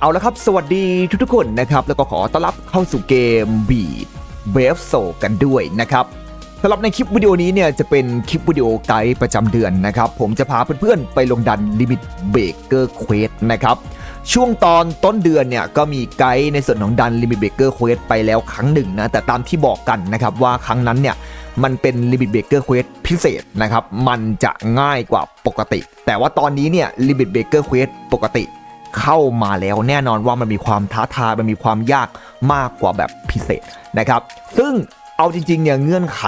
เอาละครับ สวัสดีทุกๆคนนะครับ แล้วก็ขอต้อนรับเข้าสู่เกมบีดเวฟโซกันด้วยนะครับสำหรับในคลิปวิดีโอนี้เนี่ยจะเป็นคลิปวิดีโอไกด์ประจำเดือนนะครับ ผมจะพาเพื่อนๆไปลงดันลิมิตเบรกเกอร์เควสนะครับ ช่วงตอนต้นเดือนเนี่ยก็มีไกด์ในส่วนของดันลิมิตเบรกเกอร์เควสไปแล้วครั้งหนึ่งนะ แต่ตามที่บอกกันนะครับว่าครั้งนั้นเนี่ยมันเป็นลิมิตเบรกเกอร์เควสพิเศษนะครับ มันจะง่ายกว่าปกติ แต่ว่าตอนนี้เนี่ยลิมิตเบรกเกอร์เควสปกติ เข้ามาแล้วแน่นอนว่ามันมีความท้าทายมันมีความยากมากกว่าแบบพิเศษนะครับ ซึ่งเอาจริงๆเนี่ยเงื่อนไข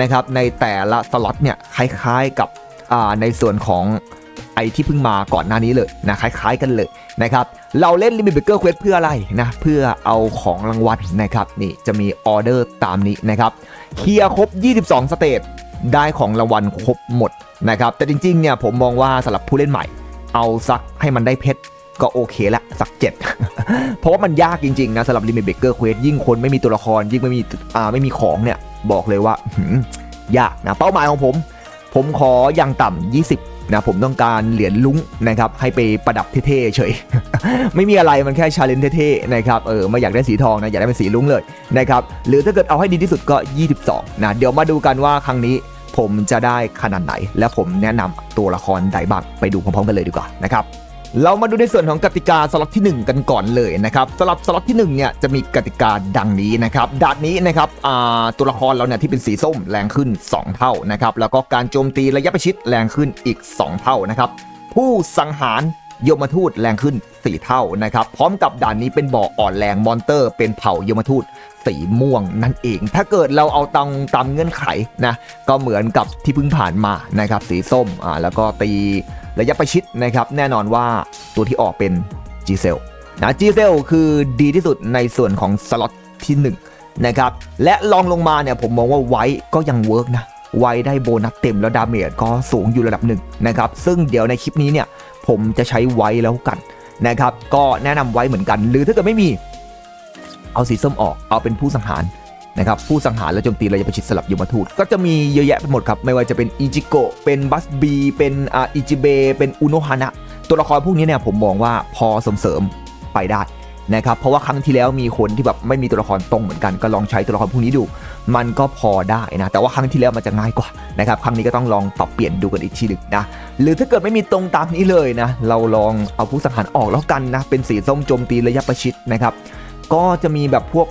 นะครับในแต่ละสล็อตเนี่ยคล้ายๆกับในส่วนของไอที่เพิ่งมาก่อนหน้านี้เลยนะคล้ายๆกันเลยนะครับเราเล่น Limit Breaker Quest เพื่ออะไรนะเพื่อเอาของรางวัลนะครับนี่จะมีออเดอร์ตามนี้นะครับเคลียร์ครบ 22 สเตจได้ของรางวัลครบหมดนะครับแต่จริงๆเนี่ยผมมองว่าสำหรับผู้เล่นใหม่ เอาสักให้มันได้เพชร ก็โอเคละสักเจ็ดเพราะว่ามันยากจริงๆนะสำหรับ Limit Breaker Quest ยิ่งคนไม่มีตัวละครยิ่งไม่มีอ่าไม่มีของเนี่ย บอกเลยว่ายากนะเป้าหมายของผม ผมขออย่างต่ำ20นะผมต้องการเหรียญลุ้งนะครับให้ไปประดับเท่ๆเฉย ไม่มีอะไรมันแค่ชาเลนจ์เท่ๆนะครับเออไม่อยากได้สีทองนะอยากได้เป็นสีลุ้งเลยนะครับหรือถ้าเกิดเอาให้ดีที่สุดก็ 22นะเดี๋ยวมาดูกันว่าครั้งนี้ผมจะได้ขนาดไหน และผมแนะนำตัวละครใดบ้างไปดูพร้อมๆกันเลยดีกว่านะครับ เรามาดูในส่วนของกติกาสล็อตที่ 1 กันก่อนเลยนะครับสำหรับสล็อตที่1เนี่ยจะมีกติกาดังนี้นะครับดาดนี้นะครับตัวละครเราเนี่ยที่เป็นสีส้มแรงขึ้น 2 เท่านะครับแล้วก็การโจมตีระยะประชิดแรงขึ้นอีก 2 เท่านะครับผู้สังหารยมทูตแรงขึ้น 4 เท่านะครับพร้อมกับด่านนี้เป็นบ่ออ่อนแรงมอนเตอร์ เป็นเผ่ายมทูตสีม่วงนั่นเอง ถ้าเกิดเราเอาตามตามเงื่อนไขนะก็เหมือนกับที่เพิ่งผ่านมานะครับสีส้มอ่าแล้วก็ตี ระยะประชิดนะครับแน่นอนว่าตัวที่ออกเป็น g c e l นะ g c e l คือดีที่สุดในส่วนของสล็อตที่1นะครับและลองลงมาเนี่ยผมมองว่าไว้ก็ยังเวิร์กนะไว้ได้โบนัสเต็มแล้วดาเมจก็สูงอยู่ระดับหนึ่งนะครับซึ่งเดี๋ยวในคลิปนี้เนี่ยผมจะใช้ไว้แล้วกันนะครับก็แนะนำไว้เหมือนกัน หรือถ้าเกิดไม่มีเอาสีส้มออกเอาเป็นผู้สังหาร นะครับผู้สังหารและโจมตีระยะประชิดสลับยมทูตก็จะมีเยอะแยะไปหมดครับ ไม่ว่าจะเป็นอิจิโกะเป็นบัสบีเป็นอ่าอิจิเบเป็นอุโนฮานะตัวละครพวกนี้เนี่ยผมมองว่าพอสมเสริมไปได้นะครับเพราะว่าครั้งที่แล้วมีคนที่แบบไม่มีตัวละครตรงเหมือนกันก็ลองใช้ตัวละครพวกนี้ดู มันก็พอได้นะแต่ว่าครั้งที่แล้วมันจะง่ายกว่านะครับครั้งนี้ก็ต้องลองปรับเปลี่ยนดูกันอีกทีหนึ่งนะหรือถ้าเกิดไม่มีตรงตามนี้เลยนะเราลองเอาผู้สังหารออกแล้วกันนะเป็นสีส้มโจมตีระยะประชิดนะครับก็จะมีแบบพวก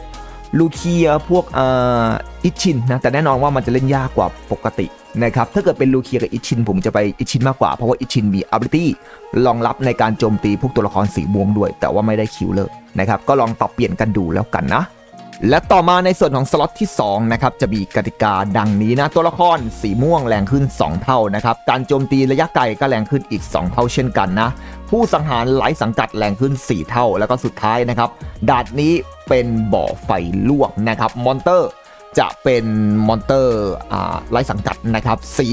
ลูเคียพวกเอ่ออิชินนะแต่แน่นอนว่ามันจะเล่นยากกว่าปกตินะครับถ้าเกิดเป็นลูเคียกับอิชิน ผมจะไปอิชินมากกว่าเพราะว่าอิชินมีอัลบิตี้รองรับในการโจมตีพวกตัวละครสีม่วงด้วย แต่ว่าไม่ได้คิวเลอร์นะครับก็ลองปรับเปลี่ยนกันดูแล้วกันนะ และต่อมาในส่วนของสล็อตที่2นะครับจะมีกติกาดังนี้นะตัวละครสีม่วงแรงขึ้น 2 เท่านะครับการโจมตีระยะไกลก็แรงขึ้นอีก 2 เท่าเช่นกันนะผู้สังหารไร้สังกัดแรงขึ้น 4 เท่า แล้วก็สุดท้ายนะครับดาดนี้เป็นบ่อไฟลวกนะครับมอนเตอร์จะเป็นมอนเตอร์อ่าไร้สังกัดนะครับสี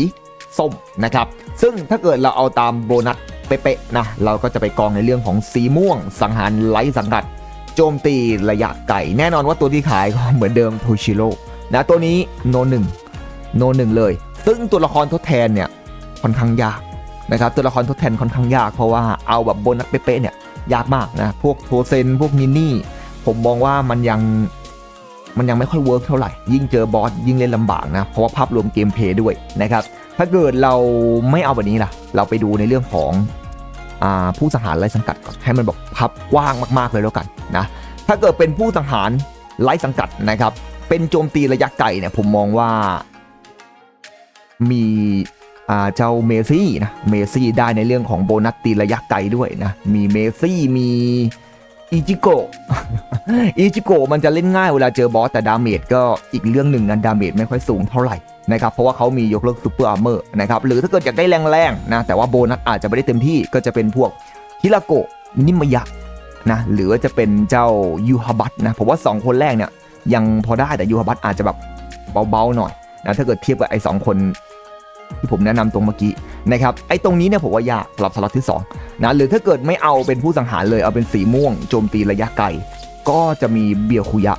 ส้มนะครับซึ่งถ้าเกิดเราเอาตามโบนัสเป๊ะๆนะเราก็จะไปกองในเรื่องของสีม่วงสังหารไร้สังกัด โจมตีระยะไกลแน่นอนว่าตัวที่ขายก็เหมือนเดิมโทชิโร่นะตัวนี้โนหนึ่งโนหนึ่งเลย ซึ่งตัวละครทดแทนเนี่ยค่อนข้างยากนะครับตัวละครทดแทนค่อนข้างยากเพราะว่าเอาแบบโบนัสเป๊ะเนี่ยยากมากนะพวกโทเซนพวกนินนี่ ผมมองว่ามันยังมันยังไม่ค่อยเวิร์กเท่าไหร่ ยิ่งเจอบอสยิ่งเล่นลำบากนะ เพราะว่าภาพรวมเกมเพลย์ด้วยนะครับ ถ้าเกิดเราไม่เอาแบบนี้ล่ะ เราไปดูในเรื่องของ ผู้สังหารไร้สังกัดก่อนให้มันแบบพับกว้างมากๆเลยแล้วกันนะถ้าเกิดเป็นผู้สังหารไร้สังกัดนะครับ เป็นโจมตีระยะไกลเนี่ยผมมองว่ามีเจ้าเมซี่นะเมซี่ได้ในเรื่องของโบนัสตีระยะไกลด้วยนะมีเมซี่มีอิจิโกะอิจิโกะมันจะเล่นง่ายเวลาเจอบอสแต่ดาเมจก็อีกเรื่องหนึ่งนะดาเมจไม่ค่อยสูงเท่าไหร่ นะครับเพราะว่าเขามียกเลิกซูเปอร์อาร์เมอร์นะครับหรือถ้าเกิดอยากได้แรงๆนะแต่ว่าโบนัสอาจจะไม่ได้เต็มที่ก็จะเป็นพวกฮิราโกะนิมายะนะหรือว่าจะเป็นเจ้ายูฮาบัตนะผมว่า 2 คนแรกเนี่ยยังพอได้แต่ยูฮาบัตอาจจะแบบเบาๆหน่อยนะถ้าเกิดเทียบกับไอ้สองคนที่ผมแนะนำตรงเมื่อกี้นะครับไอ้ตรงนี้เนี่ยผมว่ายากสำหรับสล็อตที่2นะหรือถ้าเกิดไม่เอาเป็นผู้สังหารเลยเอาเป็นสีม่วงโจมตีระยะไกล ก็จะมีเบียคุยะ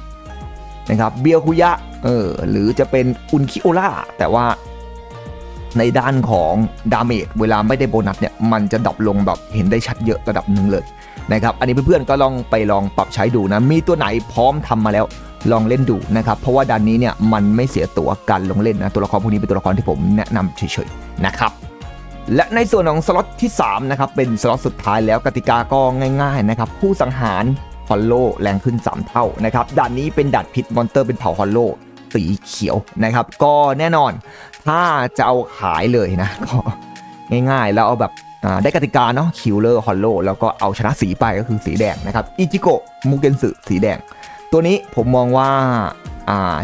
นะครับเบียคุยะเออหรือจะเป็นอุนคิโอล่าแต่ว่าในด้านของดาเมจเวลาไม่ได้โบนัสเนี่ยมันจะดรอปลงแบบเห็นได้ชัดเยอะระดับหนึ่งเลยนะครับอันนี้เพื่อนๆก็ลองไปลองปรับใช้ดูนะ มีตัวไหนพร้อมทำมาแล้วลองเล่นดูนะครับเพราะว่าดันนี้เนี่ยมันไม่เสียตัวการลงเล่นนะตัวละครพวกนี้เป็นตัวละครที่ผมแนะนำเฉยๆนะครับและในส่วนของสล็อตที่3นะครับเป็นสล็อตสุดท้ายแล้วกติกาก็ง่ายๆนะครับผู้สังหาร ฮอลโลแรงขึ้น 3 เท่านะครับด่านนี้เป็นดัดพิษมอนเตอร์เป็นเผ่าฮอลโลสีเขียวนะครับ ก็แน่นอนถ้าจะเอาขายเลยนะก็ง่ายๆ แล้วเอาแบบได้กติกาเนาะคิวเลอร์ฮอลโลแล้วก็เอาชนะสีไปก็คือสีแดงนะครับอิจิโกะมูเกนสึสีแดง ตัวนี้ผมมองว่า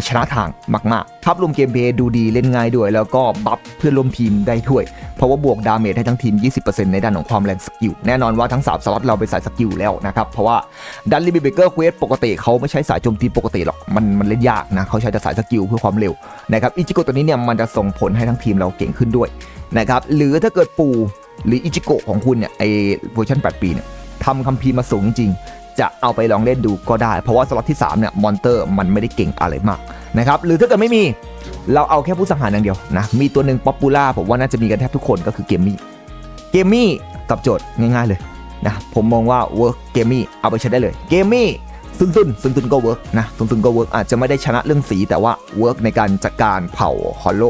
ชนะทางมากๆภาพรวมเกมเพลย์ดูดีเล่นง่ายด้วย แล้วก็บัฟเพื่อนร่วมทีมได้ด้วย เพราะว่าบวกดาเมจให้ทั้งทีม 20%ในด้านของความแรงสกิล แน่นอนว่าทั้ง 3 สล็อตเราไปสายสกิลแล้วนะครับ เพราะว่าดันลิบิเบเกอร์เควสปกติเขาไม่ใช้สายโจมตีปกติหรอก มันมันเล่นยากนะเขาใช้แต่สายสกิลเพื่อความเร็วนะครับอิจิโกะตัวนี้เนี่ยมันจะส่งผลให้ทั้งทีมเราเก่งขึ้นด้วยนะครับหรือถ้าเกิดปูหรืออิจิโกะของคุณเนี่ยไอเวอร์ชัน8ปีเนี่ยทำคัมภีร์มาสูงจริง จะเอาไปลองเล่นดูก็ได้ เพราะว่าสล็อตที่3เนี่ยมอนเตอร์มันไม่ได้เก่งอะไรมากนะครับหรือถ้าเกิดไม่มีเราเอาแค่ผู้สังหารอย่างเดียวนะมีตัวหนึ่งป๊อปปูล่าผมว่าน่าจะมีกันแทบทุกคนก็คือเกมมี่เกมมี่กับโจทย์ง่ายๆเลยนะผมมองว่าเวิร์กเกมมี่เอาไปใช้ได้เลยเกมมี่ซึ่งซุนซึ่งซุนก็เวิร์กนะซึ่งซุนก็เวิร์กอาจจะไม่ได้ชนะเรื่องสีแต่ว่าเวิร์กในการจัดการเผ่าฮอลโล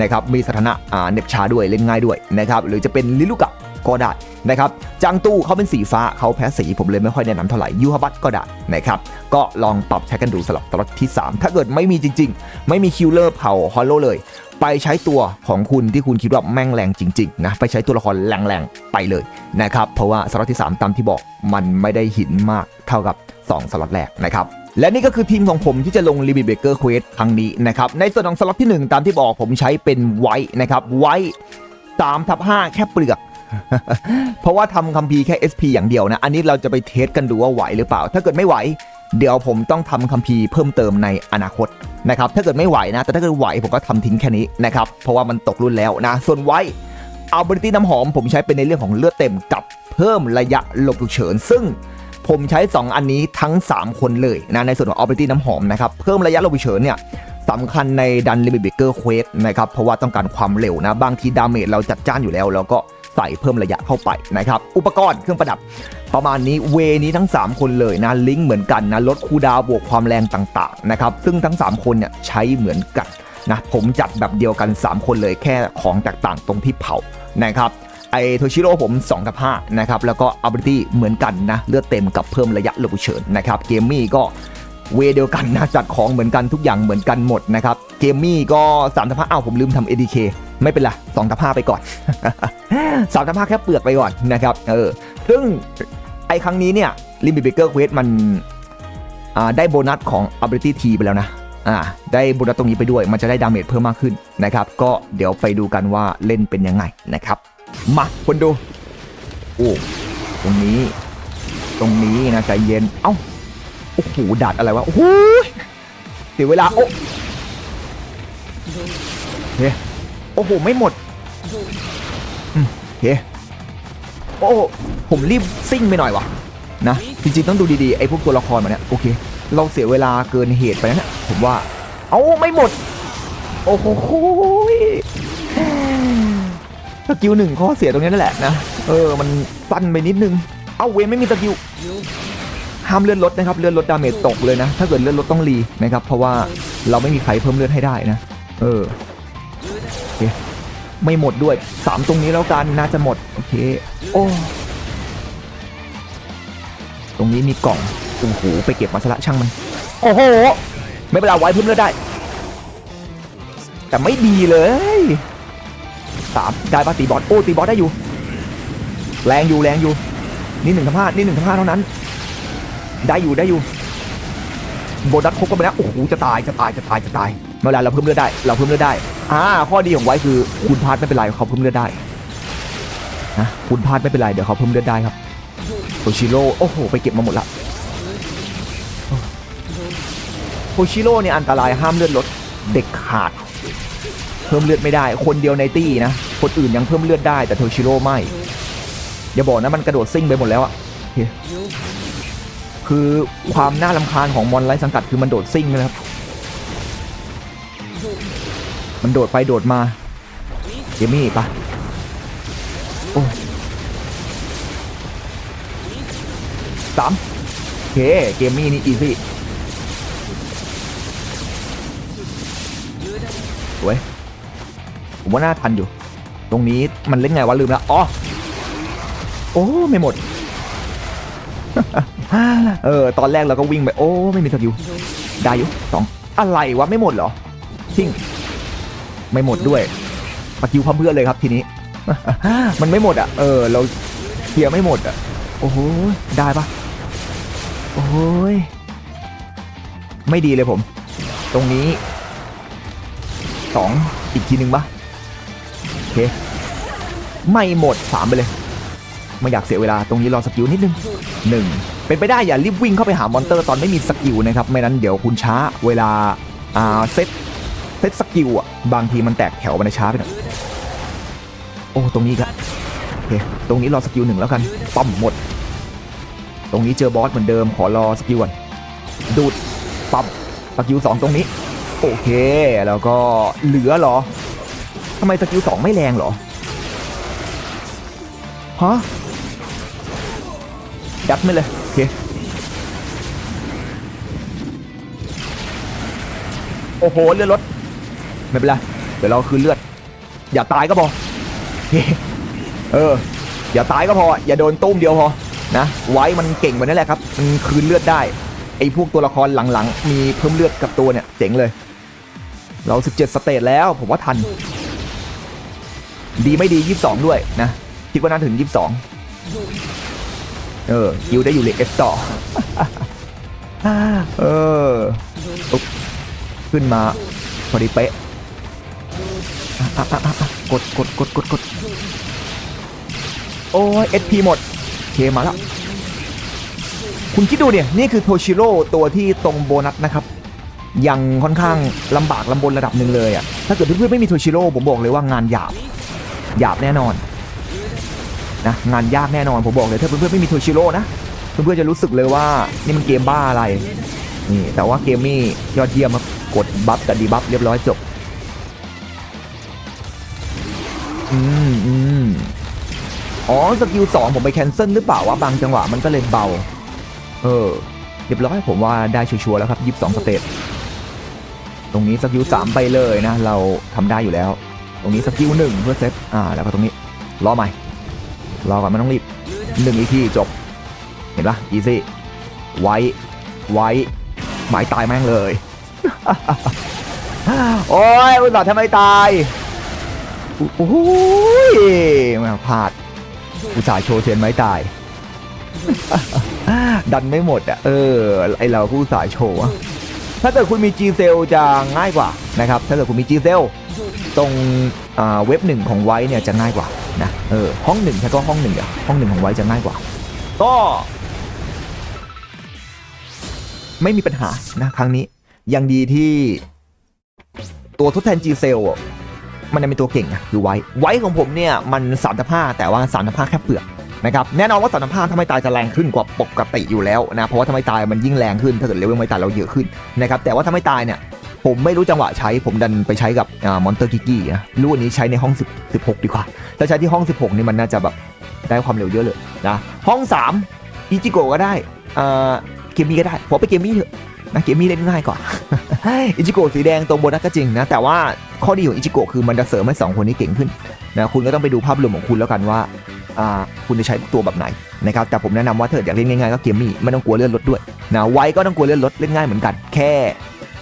นะครับมีสถานะอ่าเน็บชาด้วยเล่นง่ายด้วยนะครับหรือจะเป็นลิลุกะ ก็ได้นะครับจังตู้เขาเป็นสีฟ้าเขาแพ้สีผมเลยไม่ค่อยแนะนำเท่าไหร่ยูฮาบัตก็ได้นะครับก็ลองปรับใช้กันดูสำหรับตลอดที่ 3 ถ้าเกิดไม่มีจริง ๆ ไม่มีคิลเลอร์เผาฮอลโลเลย ไปใช้ตัวของคุณที่คุณคิดว่าแม่งแรงจริงๆนะไปใช้ตัวละครแรงๆไปเลยนะครับเพราะว่าสล็อตที่ 3 ตามที่บอกมันไม่ได้หินมากเท่ากับ 2 สล็อตแรกนะครับและนี่ก็คือทีมของผมที่จะลงลิมิ t เบเกอร์เควสครั้งนี้นะครับในส่วนของสล็อตที่ 1 ตามที่บอกผมใช้เป็นไว้นะครับไว้3ทับ5แค่เปลือก เพราะว่าทำคัมภีร์แค่ SP อย่างเดียวนะ อันนี้เราจะไปเทสกันดูว่าไหวหรือเปล่า ถ้าเกิดไม่ไหว เดี๋ยวผมต้องทำคัมภีร์เพิ่มเติมในอนาคตนะครับ ถ้าเกิดไม่ไหวนะ แต่ถ้าเกิดไหวผมก็ทำทิ้งแค่นี้นะครับ เพราะว่ามันตกรุ่นแล้วนะ ส่วนไว้เอาบริตี้น้ำหอม ผมใช้เป็นในเรื่องของเลือดเต็มกับเพิ่มระยะหลบฉุกเฉิน ซึ่งผมใช้ 2 อันนี้ทั้ง 3 คนเลยนะในส่วนของ Ability น้ำหอมนะครับเพิ่มระยะหลบฉุกเฉินเนี่ยสำคัญในดันลิมิตเบเกอร์เควสนะครับเพราะว่าต้องการความเร็วนะบางทีดาเมจเราจัดจ้านอยู่แล้ว แล้วก็ ใส่เพิ่มระยะเข้าไปนะครับ อุปกรณ์เครื่องประดับ ประมาณนี้เวนี้ทั้ง 3 คนเลยนะลิงก์เหมือนกันนะลดคูดาวบวกความแรงต่างๆนะครับซึ่งทั้ง 3 คนเนี่ยใช้เหมือนกันนะผมจัดแบบเดียวกัน 3 คนเลยแค่ของแตกต่างตรงที่เผานะครับไอโทชิโร่ผม2กับ5นะครับแล้วก็อัลเบอร์ตี้เหมือนกันนะเลือดเต็มกับเพิ่มระยะหลบฉุกเฉินนะครับเกมมี่ก็เวเดียวกันนะจัดของเหมือนกันทุกอย่างเหมือนกันหมดนะครับเกมมี่ก็3กับ5อ้าวผมลืมทำ ADK ไม่เป็นไร2กับ5ไปก่อนสามทับห้าแค่เปลือกไปก่อนนะครับเออซึ่งไอครั้งนี้เนี่ยลิมิตเบเกอร์เควสมันได้โบนัสของ Ability T ไปแล้วนะอ่าได้โบนัสตรงนี้ไปด้วยมันจะได้ดาเมจเพิ่มมากขึ้นนะครับ ก็เดี๋ยวไปดูกันว่าเล่นเป็นยังไงนะครับ มาคนดู โอ้ตรงนี้ ตรงนี้นะใจเย็น เอ้าโอ้โหดัดอะไรวะโอ้โหเสียเวลาโอ้เฮ้ โอ้โห ไม่หมดโอเคโอ้ผมรีบซิ่งไปหน่อยวะนะ จริงๆ ต้องดูดีๆ ไอ้พวกตัวละครมาเนี่ย โอเค เราเสียเวลาเกินเหตุไปนะเนี่ยผมว่า เอาไม่หมด โอ้โหสกิลหนึ่งข้อเสียตรงนี้นั่นแหละนะ เออ มันสั้นไปนิดนึง เอาเวนไม่มีสกิลห้ามเลื่อนลดนะครับ เลื่อนลดดาเมจตกเลยนะ ถ้าเกิดเลื่อนลดต้องรีนะครับ เพราะว่าเราไม่มีใครเพิ่มเลือดให้ได้นะ เออ เค ไม่หมดด้วย3ตรงนี้แล้วกันน่าจะหมด โอเค โอ้ ตรงนี้มีกล่องโอ้โหไปเก็บมาสละช่างมัน โอ้โห ไม่เป็นไรไว้เพิ่มเลือดได้ แต่ไม่ดีเลยสามได้ปะตีบอสโอ้ตีบอสได้อยู่ แรงอยู่แรงอยู่ นี่หนึ่งทับห้านี่หนึ่งทับห้าเท่านั้น ได้อยู่ได้อยู่โบนัสครบกันไปแล้วโอ้โหจะตายจะตายจะตายจะตาย เมื่อไรเราเพิ่มเลือดได้เราเพิ่มเลือดได้อ่าข้อดีของไว้คือคุณพลาดไม่เป็นไรเขาเพิ่มเลือดได้นะคุณพลาดไม่เป็นไรเดี๋ยวเขาเพิ่มเลือดได้ครับโทชิโร่โอ้โหไปเก็บมาหมดละโทชิโร่เนี่ยอันตรายห้ามเลือดลดเด็กขาด เพิ่มเลือดไม่ได้ คนเดียวในตี้นะคนอื่นยังเพิ่มเลือดได้แต่โทชิโร่ไม่อย่าบอกนะมันกระโดดซิ่งไปหมดแล้วอะคือความน่าลำคาญของมอนไร้สังกัดคือมันโดดซิ่งนะครับ มันโดดไปโดดมาเกมี่ปะโอ้สามโอเคเกมมี่นี่อีซี่สวยผมว่าน่าทันอยู่ ตรงนี้มันเล่นไงวะลืมละอ๋อ โอ้ ไม่หมด เออ ตอนแรกเราก็วิ่งไป โอ้ ไม่มีสกิลได้อยู่สองอะไรวะ ไม่หมดเหรอทิ้ง ไม่หมดด้วยสกิลพร้อมเพื่อนเลยครับทีนี้ มันไม่หมดอะ เออ เราเคลียร์ไม่หมดอะ โอ้โห ได้ปะโอ้ย ไม่ดีเลยผม ตรงนี้สองอีกทีหนึ่งปะโอเค ไม่หมดสามไปเลยไม่อยากเสียเวลาตรงนี้รอสกิลนิดนึงหนึ่งเป็นไปได้อย่ารีบวิ่งเข้าไปหามอนเตอร์ตอนไม่มีสกิลนะครับ ไม่นั้นเดี๋ยวคุณช้าเวลาอ่าเซต เซตสกิลอะ บางทีมันแตกแถวมันช้าไปหน่อยโอ้ตรงนี้ครับโอเคตรงนี้รอสกิลหนึ่งแล้วกันป้อมหมด ตรงนี้เจอบอสเหมือนเดิมขอรอสกิลก่อนดูดปั๊มสกิลสองตรงนี้ โอเค แล้วก็เหลือเหรอทำไมสกิลสองไม่แรงเหรอฮะยัดไม่เลยโอเคโอ้โหเลือดลด ไม่เป็นไร เดี๋ยวเราคืนเลือด อย่าตายก็พอ เออ อย่าตายก็พอ อย่าโดนตุ้มเดียวพอ นะ ไว้มันเก่งแบบนั้นแหละครับ มันคืนเลือดได้ ไอ้พวกตัวละครหลังๆ มีเพิ่มเลือดกับตัวเนี่ย เจ๋งเลย เรา 17 สเตจแล้ว ผมว่าทัน ดีไม่ดี 22 ด้วยนะ คิดว่าน่าถึง 22 เออคิวได้อยู่เลกเอสต่อ เออ ขึ้นมาพอดีเป๊ะ กดกดกดกดกดโอ้ยเอพีหมดเคมาแล้ว คุณคิดดูเนี่ยนี่คือโทชิโร่ตัวที่ตรงโบนัสนะครับ ยังค่อนข้างลำบากลำบนระดับหนึ่งเลยอะ ถ้าเกิดเพื่อนๆไม่มีโทชิโร่ผมบอกเลยว่างานหยาบ หยาบแน่นอนนะงานยากแน่นอนผมบอกเลยถ้าเพื่อนๆไม่มีโทชิโร่นะเพื่อนๆจะรู้สึกเลยว่านี่มันเกมบ้าอะไรนี่แต่ว่าเกมนี่ยอดเยี่ยมครับกดบัฟกับดีบัฟเรียบร้อยจบ อืมอืมอ๋อสกิลสองผมไปแคนเซิลหรือเปล่าวะบางจังหวะมันก็เลยเบา เออเรียบร้อยผมว่าได้ชัวร์แล้วครับยี่สิบสองสเตจตรงนี้สกิลสามไปเลยนะ เราทำได้อยู่แล้ว ตรงนี้สกิลหนึ่งเพื่อเซตอ่าแล้วก็ตรงนี้รอใหม่รอก่อนไม่ต้องรีบหนึ่งอีกทีจบ เห็นปะอีซี่ไว้ไว้หมายตายแม่งเลย โอ้ยอุตส่าห์ทำไมตาย โอ้ยมาพลาดอุตส่าห์โชว์เทียนไม้ตาย ดันไม่หมดอะ เออ ไอเราผู้สายโชว์อะถ้าเกิดคุณมี G c e l จะง่ายกว่านะครับ ถ้าเกิดคุณมี G c e l ตรงเว็บหนึ่งของไว้เนี่ยจะง่ายกว่านะเออห้องหนึ่งใช่ก็ห้องหนึ่งอะห้องหนึ่งของไว้จะง่ายกว่า ก็ ไม่มีปัญหานะครั้งนี้ ยังดีที่ตัวทดแทน G c e l มันยังเป็นตัวเก่งอะคือไว้ ไว้ของผมเนี่ยมันสามผ้าแต่ว่าสามผ้าแค่เปลือกนะครับแน่นอนว่าสามผ้าถ้าไม่ตายจะแรงขึ้นกว่าปกติอยู่แล้วนะเพราะว่าถ้าไม่ตายมันยิ่งแรงขึ้นถ้าเกิดเลเวลไม่ตายเราเยอะขึ้นนะครับแต่ว่าถ้าไม่ตายเนี่ยผมไม่รู้จังหวะใช้ผมดันไปใช้กับมอนเตอร์กิกี้นะรู้อันนี้ใช้ในห้อง10 16 ดีกว่าถ้าใช้ที่ห้อง 16 นี่มันน่าจะแบบได้ความเร็วเยอะเลยนะห้อง 3 อิจิโกะก็ได้เกมมี่ก็ได้ผมไปเกมมี่เถอะ นะเกมมี่เล่นง่ายกว่า อิจิโกะสีแดงตรงบนัสก็จริงนะ แต่ว่าข้อดีของอิจิโกะคือมันจะเสริมให้สองคนนี้เก่งขึ้นนะคุณก็ต้องไปดูภาพรวมของคุณแล้วกันว่าคุณจะใช้ตัวแบบไหนนะครับแต่ผมแนะนำว่าเกิดอยากเล่นง่ายๆก็เกมมี่ไม่ต้องกลัวเลื่อนรถด้วยนะไว้ก็ต้องกลัวเลื่อนรถเล่นง่ายเหมือนกัน แค่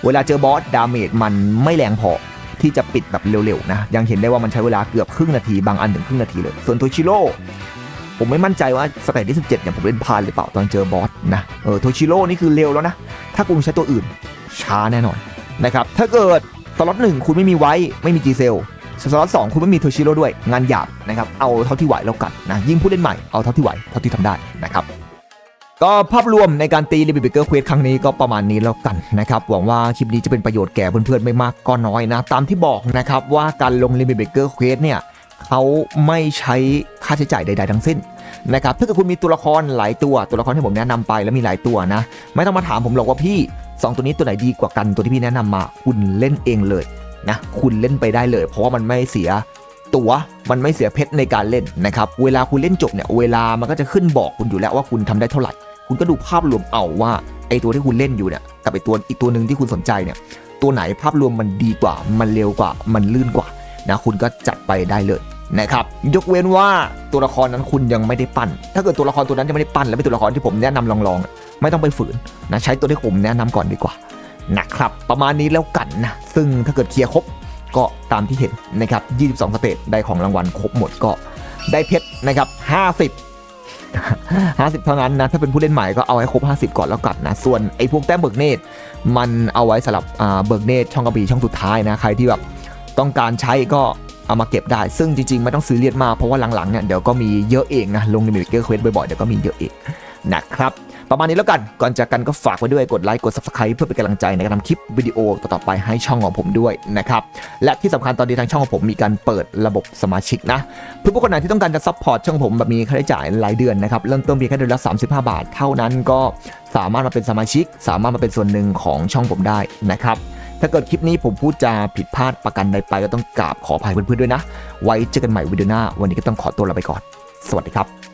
เวลาเจอบอสดาเมจมันไม่แรงพอที่จะปิดแบบเร็วๆนะยังเห็นได้ว่ามันใช้เวลาเกือบครึ่งนาทีบางอันถึงครึ่งนาทีเลย ส่วนโทชิโร่ผมไม่มั่นใจว่าสเตจที่ 17เนี่ยผมเล่นพาดหรือเปล่าตอนเจอบอสนะเออโทชิโร่นี่คือเร็วแล้วนะ ถ้าคุณใช้ตัวอื่น ช้าแน่นอนนะครับถ้าเกิดสล็อตหนึ่งคุณไม่มีไว้ไม่มีจีเซลสล็อตสองคุณไม่มีโทชิโร่ด้วย งานหยาบนะครับเอาเท่าที่ไหวแล้วกันนะยิ่งผู้เล่นใหม่เอาเท่าที่ไหวเท่าที่ทำได้นะครับก็ภาพรวมในการตีลิบิเบเกอร์เควสครั้งนี้ก็ประมาณนี้แล้วกันนะครับ หวังว่าคลิปนี้จะเป็นประโยชน์แก่เพื่อนๆไม่มากก็น้อยนะ ตามที่บอกนะครับว่าการลงลิบิเบเกอร์เควสเนี่ยเขาไม่ใช้ค่าใช้จ่ายใดๆทั้งสิ้น นะครับถ้าเกิดคุณมีตัวละครหลายตัวตัวละครที่ผมแนะนำไปแล้วมีหลายตัวนะ ไม่ต้องมาถามผมหรอกว่าพี่ 2 ตัวนี้ตัวไหนดีกว่ากันตัวที่พี่แนะนำมา คุณเล่นเองเลยนะคุณเล่นไปได้เลย เพราะว่ามันไม่เสียตั๋วมันไม่เสียเพชรในการเล่นนะครับเวลาคุณเล่นจบเนี่ยเวลามันก็จะขึ้นบอกคุณอยู่แล้วว่าคุณทำได้เท่าไหร่ คุณก็ดูภาพรวมเอาว่าไอตัวที่คุณเล่นอยู่เนี่ยกับไอตัวอีกตัวหนึ่งที่คุณสนใจเนี่ยตัวไหนภาพรวมมันดีกว่ามันเร็วกว่ามันลื่นกว่านะคุณก็จัดไปได้เลย นะครับยกเว้นว่าตัวละครนั้นคุณยังไม่ได้ปั้น ถ้าเกิดตัวละครตัวนั้นยังไม่ได้ปั้น แล้วเป็นตัวละครที่ผมแนะนำลองๆ ไม่ต้องไปฝืนนะใช้ตัวที่ผมแนะนำก่อนดีกว่านะครับประมาณนี้แล้วกันนะซึ่งถ้าเกิดเคลียร์ครบก็ตามที่เห็นนะครับ 22 สเตจได้ของรางวัลครบหมดก็ได้เพชรนะครับ 50 50 เท่านั้นนะ ถ้าเป็นผู้เล่นใหม่ก็เอาให้ครบ 50 ก่อนแล้วกันนะ ส่วนไอ้พวกแต้มเบิกเนตรมันเอาไว้สำหรับเบิกเนตรช่องกระบี่ช่องสุดท้ายนะ ใครที่แบบต้องการใช้ก็ เอามาเก็บได้ ซึ่งจริงๆ ไม่ต้องซื้อเลียดมากเพราะว่าหลังๆเนี่ยเดี๋ยวก็มีเยอะเองนะลงในมิเกอร์เควสบ่อยๆเดี๋ยวก็มีเยอะเองนะครับประมาณนี้แล้วกัน ก่อนจากกันก็ฝากไว้ด้วยกดไลค์กด subscribe เพื่อเป็นกำลังใจในการทำคลิปวิดีโอต่อๆไปให้ช่องของผมด้วยนะครับ และที่สำคัญตอนนี้ทางช่องของผมมีการเปิดระบบสมาชิกนะเพื่อผู้คนไหนที่ต้องการจะซัพพอร์ตช่องผมแบบมีค่าใช้จ่ายรายเดือนนะครับ เริ่มต้นเพียงแค่เดือนละ 35 บาท เท่านั้นก็สามารถมาเป็นสมาชิก สามารถมาเป็นส่วนหนึ่งของช่องผมได้นะครับ ถ้าเกิดคลิปนี้ผมพูดจาผิดพลาดประกันใดไปก็ต้องกราบขออภัยเพื่อนๆด้วยนะ ไว้เจอกันใหม่วิดีโอหน้า วันนี้ก็ต้องขอตัวลาไปก่อน สวัสดีครับ